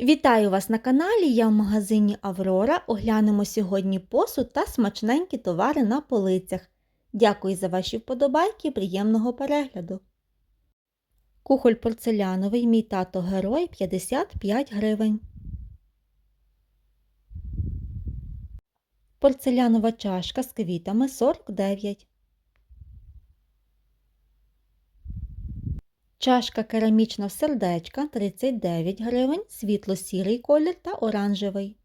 Вітаю вас на каналі. Я в магазині Аврора. Оглянемо сьогодні посуд та смачненькі товари на полицях. Дякую за ваші вподобайки, приємного перегляду. Кухоль порцеляновий, мій тато герой 55 гривень. Порцелянова чашка з квітами 49. Чашка керамічна в сердечка 39 гривень, світло-сірий колір та оранжевий.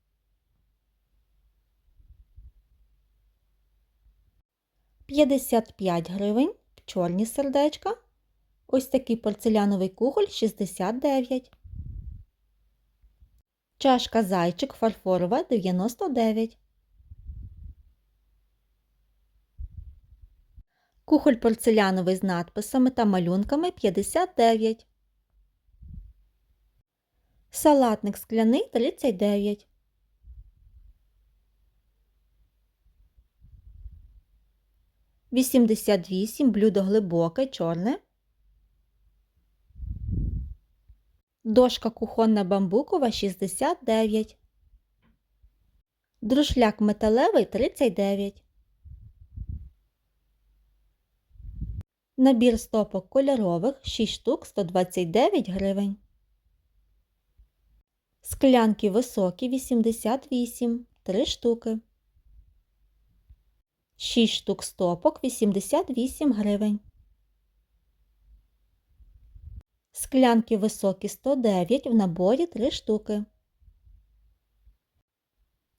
П'ятдесят п'ять гривень, чорні сердечка. Ось такий порцеляновий кухоль 69. Чашка зайчик фарфорова 99. Кухоль порцеляновий з надписами та малюнками 59. Салатник скляний 39. Вісімдесят вісім блюдо глибоке, чорне. Дошка кухонна бамбукова 69. Друшляк металевий 39. Набір стопок кольорових 6 штук 129 гривень. Склянки високі 88 3 штуки. 6 штук стопок 88 гривень. Склянки високі 109 в наборі 3 штуки.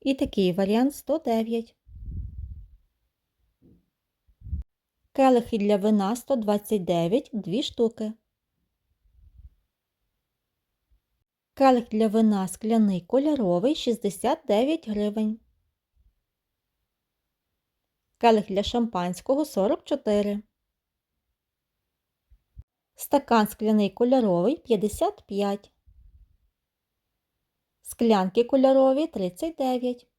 І такий варіант 109. Келихи для вина 129 2 штуки. Келих для вина скляний кольоровий 69 гривень. Келих для шампанського 44. Стакан скляний кольоровий 55. Склянки кольорові 39.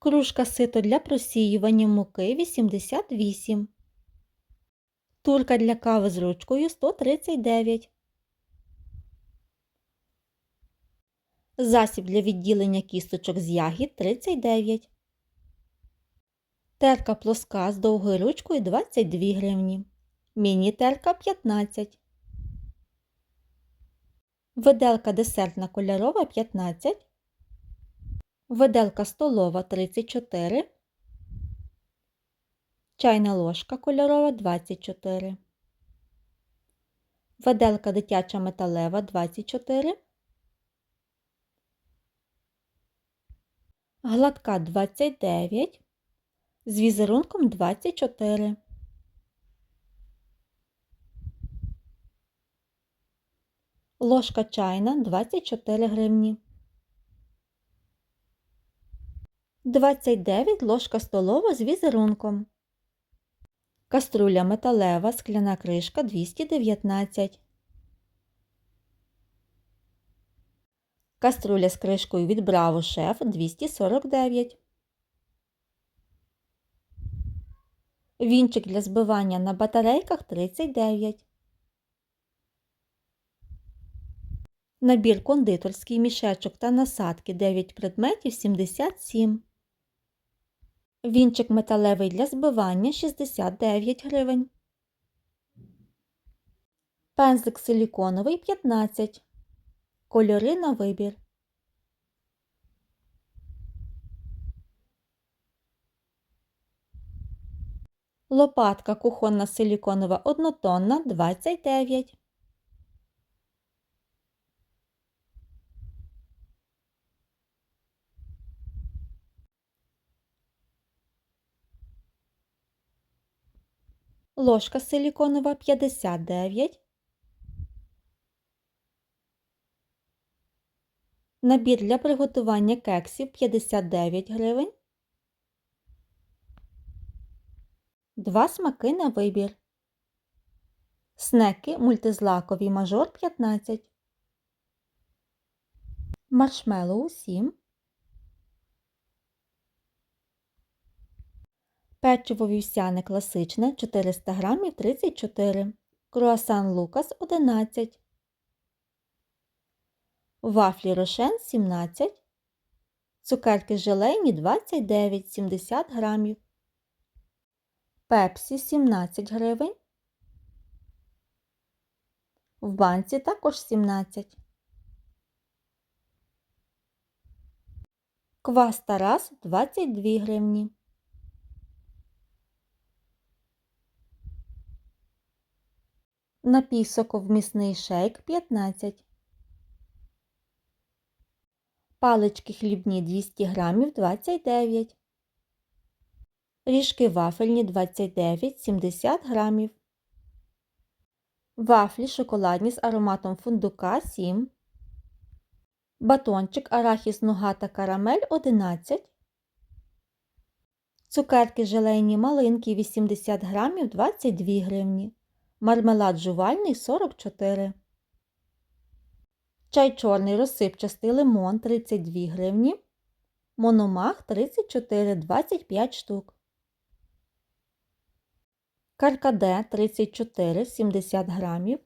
Кружка сито для просіювання муки 88. Турка для кави з ручкою 139. Засіб для відділення кісточок з ягід 39. Терка плоска з довгою ручкою 22 гривні. Міні-терка 15. Виделка десертна кольорова 15. Виделка столова 34. Чайна ложка кольорова 24. Виделка дитяча металева 24. Гладка 29. З візерунком 24. Ложка чайна 24 гривні. 29 ложка столова з візерунком. Каструля металева, скляна кришка 219. Каструля з кришкою від Браво Шеф 249. Вінчик для збивання на батарейках 39. Набір кондитерський мішечок та насадки 9 предметів 77. Вінчик металевий для збивання 69 гривень. Пензлик силіконовий 15. Кольори на вибір. Лопатка кухонна силіконова однотонна 29. Ложка силіконова 59. Набір для приготування кексів 59 гривень. Два смаки на вибір. Снеки мультизлакові мажор 15. Маршмеллоу 7. Печиво вівсяне класичне 400 г 34 Круасан Лукас 11 Вафлі Рошен 17 Цукерки желейні 29 70 грамів. Пепсі 17 гривень. В банці також 17. Квас Тарас 22 гривні. Напій соковмісний шейк 15. Палички хлібні 200 грамів 29. Ріжки вафельні 29 70 грамів. Вафлі шоколадні з ароматом фундука 7. Батончик арахіс нуга та карамель 11. Цукерки желейні малинки 80 грамів 22 гривні. Мармелад жувальний 44. Чай чорний розсипчастий лимон 32 гривні. Мономах 34 25 штук. Каркаде 34 70 грамів.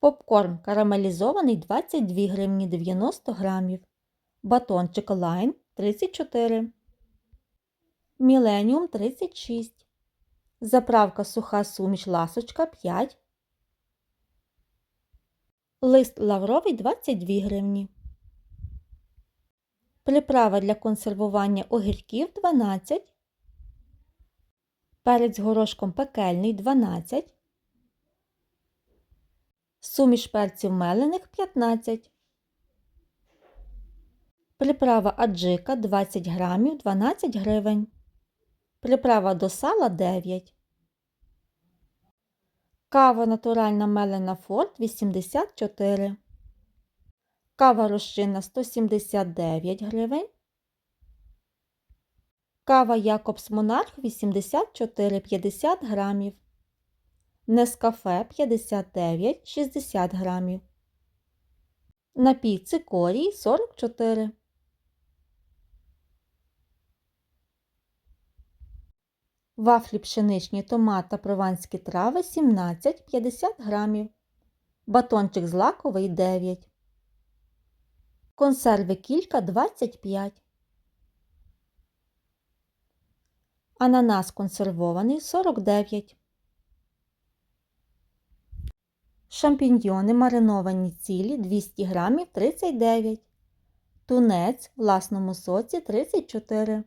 Попкорн карамелізований 22 гривні 90 грамів. Батончик лайн 34. Міленіум 36. Заправка суха суміш ласочка 5. Лист лавровий 22 гривні. Приправа для консервування огірків 12. Перець горошком пекельний 12. Суміш перців мелених 15. Приправа аджика 20 грамів 12 гривень. Приправа до сала 9. Кава натуральна мелена Форт 84. Кава розчинна 179 гривень. Кава Якобс Монарх 84,50 грамів. Нескафе 59 60 грамів. Напій цикорій 44. Вафлі пшеничні томат та прованські трави 17-50 грамів. Батончик злаковий 9. Консерви кілька 25. Ананас консервований 49. Шампіньйони мариновані цілі 200 грамів 39. Тунець в власному соці 34.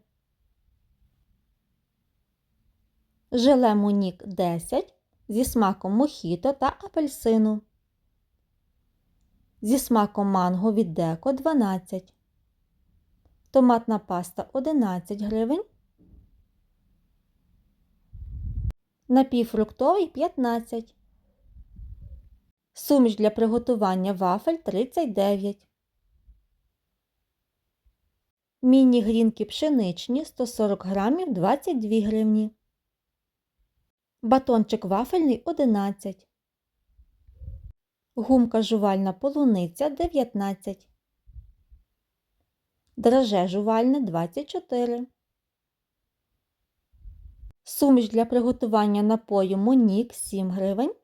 Желе Мунік 10 зі смаком мохіто та апельсину. Зі смаком манго від деко 12. Томатна паста 11 гривень. Напій фруктовий 15. Суміш для приготування вафель 39. Міні-грінки пшеничні 140 грамів 22 гривні. Батончик вафельний 11. Гумка жувальна полуниця 19. Драже жувальне 24. Суміш для приготування напою Монік 7 гривень.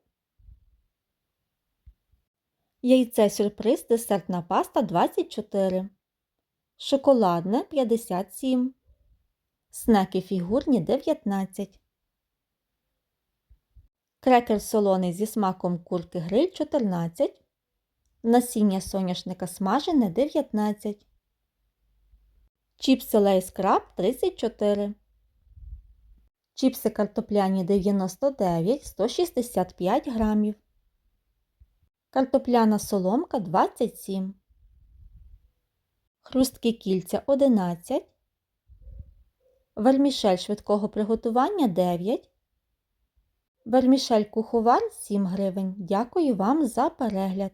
Яйце сюрприз десертна паста 24. Шоколадне 57. Снеки фігурні 19. Крекер солоний зі смаком курки гриль 14. Насіння соняшника смажене 19. Чіпси Лейс Краб 34. Чіпси картопляні 99 165 грамів. Картопляна соломка 27. Хрусткі кільця 11. Вермішель швидкого приготування 9. Вермішель куховар 7 гривень. Дякую вам за перегляд!